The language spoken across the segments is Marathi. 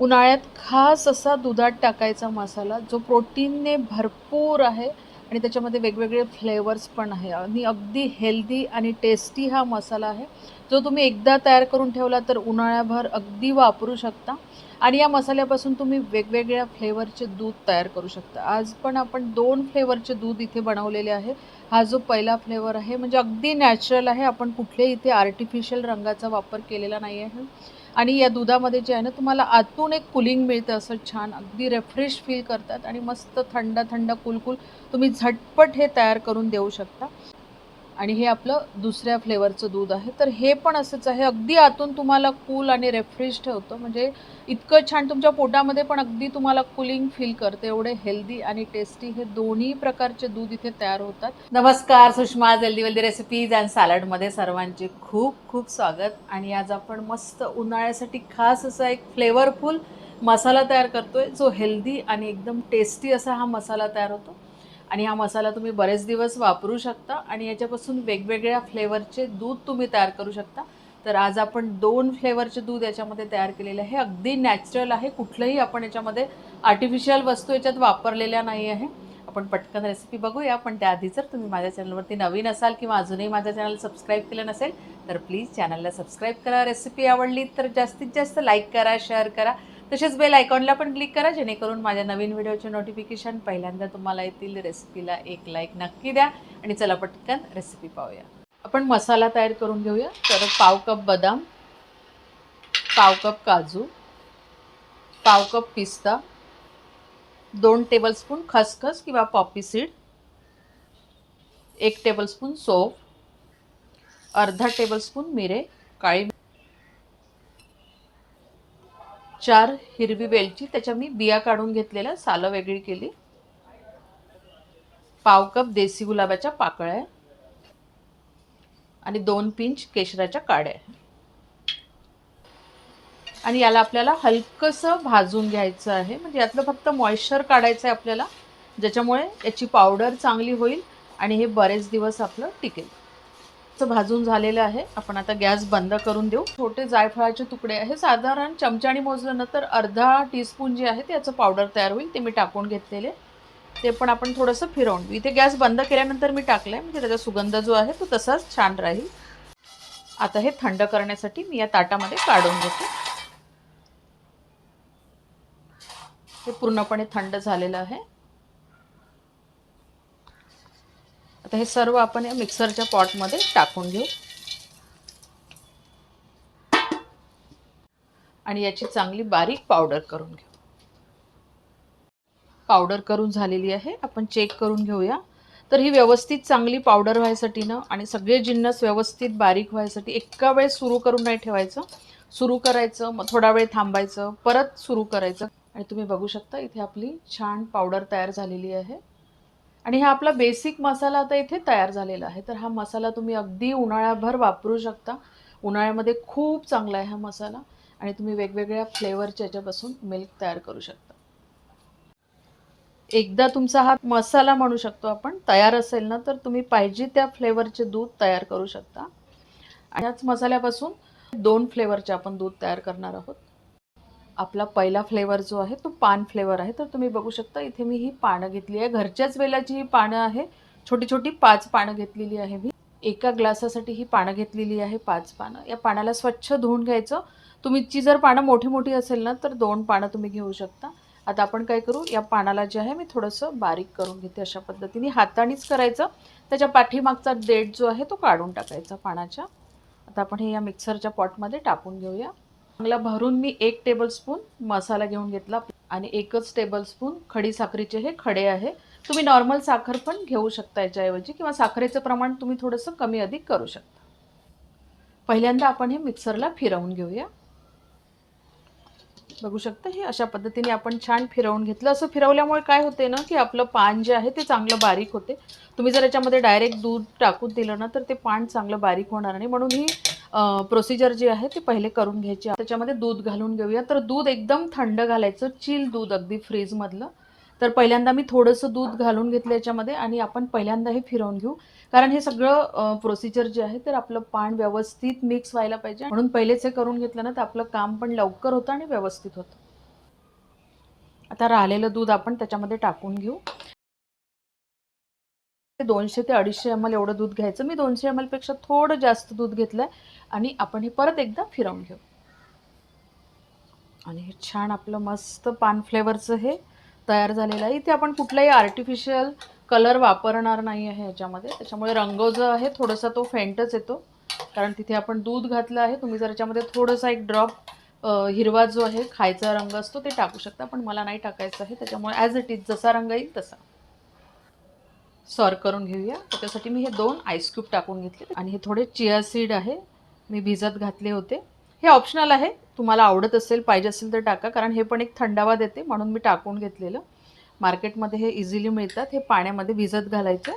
उन्हाळ्यात खास असा दुधात टाकायचा मसाला जो प्रोटीनने भरपूर आहे आणि त्याच्यामध्ये वेगवेगळे फ्लेवर्स पण आहे. आणि अगदी हेल्दी आणि टेस्टी हा मसाला आहे. जो तुम्ही एकदा तयार करून ठेवला तर उन्हाळ्याभर अगदी वापरू शकता. आणि या मसाल्यापासून तुम्ही वेगवेगळ्या फ्लेवरचे दूध तयार करू शकता. आज पण आपण दोन फ्लेवरचे दूध इथे बनवलेले आहे. हा जो पहिला फ्लेवर आहे म्हणजे अगदी नॅचरल आहे. आपण कुठल्याही इथे आर्टिफिशियल रंगाचा वापर केलेला नाही आहे. आणि या दुधामध्ये जे आहे ना तुम्हाला आतून एक कुलिंग मिळतं असं छान अगदी रेफ्रेश फील करतात आणि मस्त थंड थंड कुलकुल तुम्ही झटपट हे तयार करून देऊ शकता. आणि हे आपलं दुसऱ्या फ्लेवरचं दूध आहे. तर हे पण असंच आहे. अगदी आतून तुम्हाला कूल आणि रेफ्रेश ठेवतं म्हणजे इतकं छान तुमच्या पोटामध्ये पण अगदी तुम्हाला कुलिंग फील करते. एवढे हेल्दी आणि टेस्टी हे दोन्ही प्रकारचे दूध इथे तयार होतात. नमस्कार Sushma healthy wealthy recipes and सॅलडमध्ये सर्वांचे खूप खूप स्वागत. आणि आज आपण मस्त उन्हाळ्यासाठी खास असा एक फ्लेवरफुल मसाला तयार करतोय जो हेल्दी आणि एकदम टेस्टी असा हा मसाला तयार होतो. आणि हा मसाला तुम्ही बरेच दिवस वापरू शकता आणि याच्यापासून वेगवेगळ्या फ्लेवरचे दूध तुम्ही तयार करू शकता. तर आज आपण दोन फ्लेवरचे दूध याच्यामध्ये तयार केलेले आहे. अगदी नॅचरल आहे. कुठलंही आपण याच्यामध्ये आर्टिफिशियल वस्तू याच्यात वापरलेल्या नाही आहे. आपण पटकन रेसिपी बघूया. पण त्याआधी जर तुम्ही माझ्या चॅनलवरती नवीन असाल किंवा अजूनही माझ्या चॅनल सबस्क्राईब केलं नसेल तर प्लीज चॅनलला सबस्क्राईब करा. रेसिपी आवडली तर जास्तीत जास्त लाईक करा शेअर करा. तसेच बेल आयकॉनला पण क्लिक करा जेणेकरून माझ्या नवीन व्हिडिओचे नोटिफिकेशन पहिल्यांदा तुम्हाला येतील. रेसिपीला एक लाईक नक्की द्या. आणि चला पटकन रेसिपी पाहूया. आपण मसाला तयार करून घेऊया. तर पाव कप बदाम पाव कप काजू पाव कप पिस्ता दोन टेबलस्पून खसखस किंवा पॉपी सीड एक टेबलस्पून सोफ अर्धा टेबलस्पून मिरे काळी चार हिरवी वेलची त्याच्या मी बिया काढून घेतलेल्या सालं वेगळी केली. पाव कप देसी गुलाबाच्या पाकळ्या आणि दोन पिंच केशराच्या काड्या आणि याला आपल्याला हलकंसं भाजून घ्यायचं आहे. म्हणजे यातलं फक्त मॉइश्चर काढायचं आहे आपल्याला ज्याच्यामुळे याची पावडर चांगली होईल आणि हे बरेच दिवस आपलं टिकेल. भाजून झालेलं आहे. आपण आता गॅस बंद करून देऊ. छोटे जायफळाचे तुकडे आहे. साधारण चमच्याने मोजलं ना तर अर्धा टीस्पून जे आहे त्याचं पावडर तयार होईल. ते मी टाकून घेतलेले. ते पण आपण थोडंसं फिरवून इथे गॅस बंद केल्यानंतर मी टाकलं आहे म्हणजे त्याचा सुगंध जो आहे तो तसाच छान राहील. आता हे थंड करण्यासाठी मी या ताटामध्ये काढून घेते. हे पूर्णपणे थंड झालेलं आहे. आता हे सर्व आपण या मिक्सरच्या पॉटमध्ये टाकून घेऊ. आणि याची चांगली बारीक पावडर करून घेऊ. पावडर करून झालेली आहे. आपण चेक करून घेऊया. तर ही व्यवस्थित चांगली पावडर व्हायसाठी ना आणि सगळे जिन्नस व्यवस्थित बारीक व्हायसाठी एका वेळेस सुरू करून नाही ठेवायचं. सुरू करायचं मग थोडा वेळ थांबायचं परत सुरू करायचं. आणि तुम्ही बघू शकता इथे आपली छान पावडर तयार झालेली आहे. आणि हा आपला बेसिक मसाला आता इथे तयार झालेला आहे. तर हा मसाला तुम्ही अगदी उन्हाळ्याभर वापरू शकता. उन्हाळ्यामध्ये खूप चांगला आहे हा मसाला आणि तुम्ही वेगवेगळ्या फ्लेवरच्या याच्यापासून मिल्क तयार करू शकता. एकदा तुमचा हा मसाला म्हणू शकतो आपण तयार असेल ना तर तुम्ही पाहिजे त्या फ्लेवरचे दूध तयार करू शकता. आणि याच मसाल्यापासून दोन फ्लेवरचे आपण दूध तयार करणार आहोत. आपला पहिला फ्लेवर जो आहे तो पान फ्लेवर आहे. तर तुम्ही बघू शकता इथे मी ही पानं घेतली आहे. घरच्याच वेलाची ही पानं आहे. छोटी छोटी पाच पानं घेतलेली आहे मी. एका ग्लासासाठी ही पानं घेतलेली आहे पाच पानं. या पाण्याला स्वच्छ धुवून घ्यायचं. तुमची जर पानं मोठी मोठी असेल ना तर दोन पानं तुम्ही घेऊ शकता. आता आपण काय करू या पानाला जे आहे मी थोडंसं बारीक करून घेते अशा पद्धतीने. हातानेच करायचं. त्याच्या पाठीमागचा देठ जो आहे तो काढून टाकायचा पानाच्या. आता आपण हे या मिक्सरच्या पॉटमध्ये टाकून घेऊया. चांगला भरून मी एक टेबलस्पून मसाला घेऊन घेतला आणि एकच टेबलस्पून खडी साखरेचे हे खडे आहे. तुम्ही नॉर्मल साखर पण घेऊ शकता याच्याऐवजी किंवा साखरेचं प्रमाण तुम्ही थोडंसं कमी अधिक करू शकता. पहिल्यांदा आपण हे मिक्सरला फिरवून घेऊया. बघू शकता हे अशा पद्धतीने आपण छान फिरवून घेतलं. असं फिरवल्यामुळे काय होते ना की आपलं पान जे आहे ते चांगलं बारीक होते. तुम्ही जर याच्यामध्ये डायरेक्ट दूध टाकून दिलं ना तर ते पान चांगलं बारीक होणार नाही. म्हणून ही प्रोसिजर जी आहे ते पहिले करून घ्यायची त्याच्यामध्ये दूध घालून घेऊया. तर दूध एकदम थंड घालायचं चिल दूध अगदी फ्रीजमधलं तर पहिल्यांदा मी थोडंसं दूध घालून घेतलं याच्यामध्ये आणि आपण पहिल्यांदा हे फिरवून घेऊ. कारण हे सगळं प्रोसिजर जे आहे तर आपलं पान व्यवस्थित मिक्स व्हायला पाहिजे. म्हणून पहिलेच हे करून घेतलं ना तर आपलं काम पण लवकर होतं आणि व्यवस्थित होतं. आता राहिलेलं दूध आपण त्याच्यामध्ये टाकून घेऊ. दोनशे ते अडीचशे एम एल एवढं दूध घ्यायचं. मी दोनशे एमपेक्षा थोडं जास्त दूध घेतलंय. आणि आपण हे परत एकदा फिरवून घेऊ. आणि हे छान आपलं मस्त पान फ्लेवरचं हे तयार झालेलं आहे. इथे आपण कुठलाही आर्टिफिशियल कलर वापरणार नाही आहे ह्याच्यामध्ये. त्याच्यामुळे रंग जो आहे थोडासा तो फेंटच येतो. कारण तिथे आपण दूध घातलं आहे. तुम्ही जर याच्यामध्ये थोडासा एक ड्रॉप हिरवा जो आहे खायचा रंग असतो ते टाकू शकता. पण मला नाही टाकायचं आहे. त्याच्यामुळे ॲज इट इज जसा रंग येईल तसा. सॉर करून घेऊया. त्याच्यासाठी मी हे दोन आईस क्यूब टाकून घेतले आणि हे थोडे चिया सीड आहे. मी भिजत घातले होते. हे ऑप्शनल आहे. तुम्हाला आवडत असेल पाहिजे असेल तर टाका. कारण हे पण एक थंडावा देते. म्हणून मी टाकून घेतलेलं. मार्केटमध्ये हे इझिली मिळतात. हे पाण्यामध्ये भिजत घालायचं.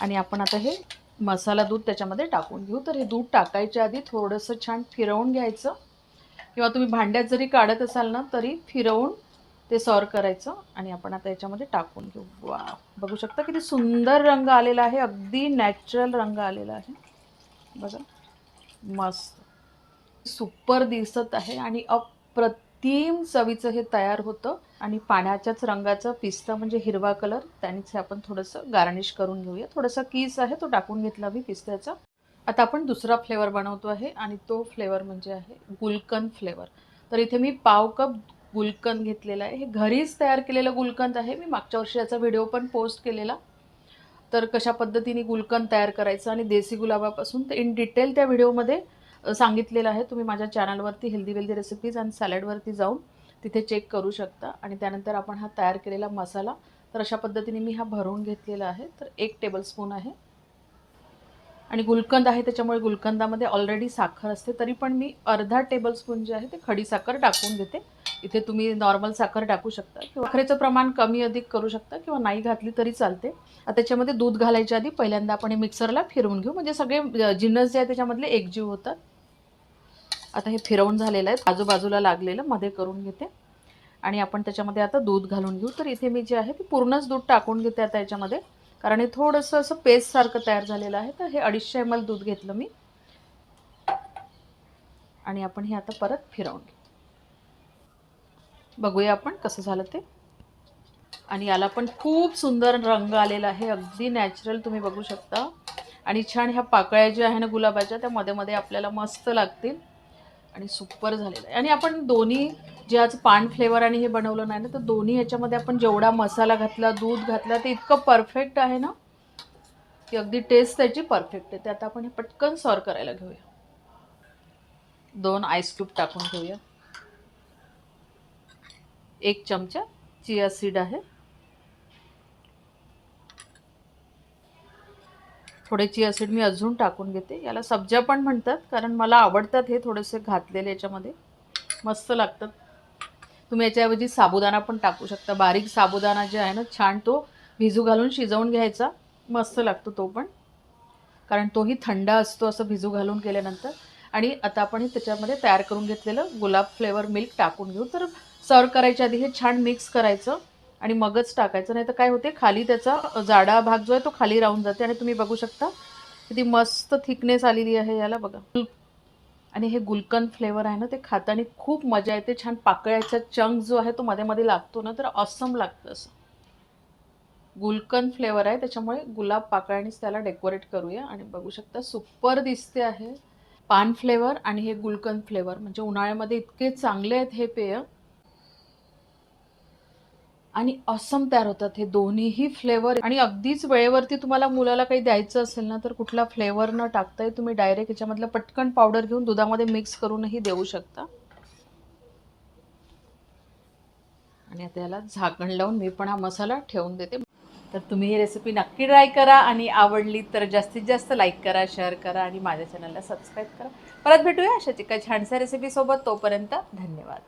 आणि आपण आता हे मसाला दूध त्याच्यामध्ये टाकून घेऊ. तर हे दूध टाकायच्या आधी थोडंसं छान फिरवून घ्यायचं. किंवा तुम्ही भांड्यात जरी काढत असाल ना तरी फिरवून ते सॉर करायचं. आणि आपण आता याच्यामध्ये टाकून घेऊ. वा. बघू शकता किती सुंदर रंग आलेला आहे. अगदी नॅचरल रंग आलेला आहे. बघा. मस्त. सुपर दिसत आहे आणि अप्रतिम चवीचं हे तयार होतं. आणि पाण्याच्याच रंगाचा पिस्ता म्हणजे हिरवा कलर त्यानेच हे आपण थोडंसं गार्निश करून घेऊया. थोडासा कीस आहे तो टाकून घेतला मी पिस्त्याचा. आता आपण दुसरा फ्लेवर बनवतो आहे आणि तो फ्लेवर म्हणजे आहे गुलकंद फ्लेवर. तर इथे मी पाव कप गुलकंद घेतलेला आहे. हे घरीच तयार केलेलं गुलकंद आहे. मी मागच्या वर्षी याचा व्हिडिओ पण पोस्ट केलेला. तर कशा पद्धतीने गुलकंद तयार करायचं आणि देसी गुलाबापासून तर इन डिटेल त्या व्हिडिओमध्ये सांगितलेलं आहे. तुम्ही माझ्या चॅनलवरती हेल्दी वेल्दी रेसिपीज आणि सॅलडवरती जाऊन तिथे चेक करू शकता. आणि त्यानंतर आपण हा तयार केलेला मसाला तर अशा पद्धतीने मी हा भरून घेतलेला आहे. तर एक टेबलस्पून आहे. आणि गुलकंद आहे त्याच्यामुळे गुलकंदामध्ये ऑलरेडी साखर असते. तरी पण मी अर्धा टेबलस्पून जे आहे ते खडी साखर टाकून घेते. इथे तुम्ही नॉर्मल साखर टाकू शकता. किंवा साखरेचं प्रमाण कमी अधिक करू शकता किंवा नाही घातली तरी चालते. त्याच्यामध्ये दूध घालायच्या आधी पहिल्यांदा आपण हे मिक्सरला फिरवून घेऊ. म्हणजे सगळे जिन्नस जे आहे त्याच्यामधले एकजीव होतात. आता हे फिरवून झालेलं आहे. आजूबाजूला लागलेलं मध्ये करून घेते. आणि आपण त्याच्यामध्ये आता दूध घालून घेऊ. तर इथे मी जे आहे ते पूर्णच दूध टाकून घेते आता याच्यामध्ये. कारण हे थोडंसं असं पेस्टसारखं तयार झालेलं आहे. तर हे अडीचशे एम एल दूध घेतलं मी. आणि आपण हे आता परत फिरवून घेऊ. बघूया आपण कसं झालं ते. आणि याला पण खूप सुंदर रंग आलेला आहे. अगदी नॅचरल तुम्ही बघू शकता. आणि छान ह्या पाकळ्या ज्या आहे ना गुलाबाच्या त्या मध्ये मध्ये आपल्याला मस्त लागतील. आणि सुपर झालेलं आहे. आणि आपण दोन्ही जे आज पान फ्लेवर आणि हे बनवलं नाही ना तर दोन्ही ह्याच्यामध्ये आपण जेवढा मसाला घातला दूध घातला ते इतकं परफेक्ट आहे ना. की अगदी टेस्ट त्याची परफेक्ट आहे. ते आता आपण हे पटकन सॉर करायला घेऊया. दोन आईस क्यूब टाकून घेऊया. एक चमचा चिया सीड आहे. थोडे चिया सीड मी अजून टाकून घेते. याला सब्जा पण म्हणतात कारण मला आवडतात हे थोडेसे घातलेले याच्यामध्ये. मस्त लागतात. तुम्ही याच्याऐवजी साबुदाणा पण टाकू शकता. बारीक साबुदाणा जे आहे ना छान तो भिजू घालून शिजवून घ्यायचा. मस्त लागतो तो पण. कारण तोही थंड असतो असं भिजू घालून केल्यानंतर. आणि आता आपण त्याच्यामध्ये तयार करून घेतलेलं गुलाब फ्लेवर मिल्क टाकून घेऊ. तर सर्व करायच्या आधी हे छान मिक्स करायचं आणि मगच टाकायचं. नाही तर काय होते खाली त्याचा जाडा भाग जो आहे तो खाली राहून जाते आणि तुम्ही बघू शकता किती मस्त थिकनेस आलेली आहे याला बघा. आणि हे गुलकंद फ्लेवर आहे ना ते खाताना खूप मजा येते. छान पाकळ्याचा चंक जो आहे तो मध्ये मध्ये लागतो ना तर असम लागतं असं. गुलकंद फ्लेवर आहे त्याच्यामुळे गुलाब पाकळ्यानेच त्याला डेकोरेट करूया आणि बघू शकता सुपर दिसते आहे. पान फ्लेवर आणि हे गुलकंद फ्लेवर म्हणजे उन्हाळ्यामध्ये इतके चांगले आहेत हे पेय. आणि असम तयार होतात. हे दोन्हीही फ्लेवर आणि अगदीच वेळेवरती तुम्हाला मुलाला काही द्यायचं असेल ना तर कुठला फ्लेवर न टाकताही तुम्ही डायरेक्ट याच्यामधलं पटकन पावडर घेऊन दुधामध्ये मिक्स करूनही देऊ शकता. आणि आता याला झाकण लावून मी पण हा मसाला ठेवून देते. तर तुम्ही ही रेसिपी नक्की ट्राय करा आणि आवडली तर जास्तीत जास्त लाईक करा शेअर करा आणि माझ्या चॅनलला सबस्क्राईब करा. परत भेटूया अशाच एका छानशा रेसिपीसोबत तोपर्यंत धन्यवाद.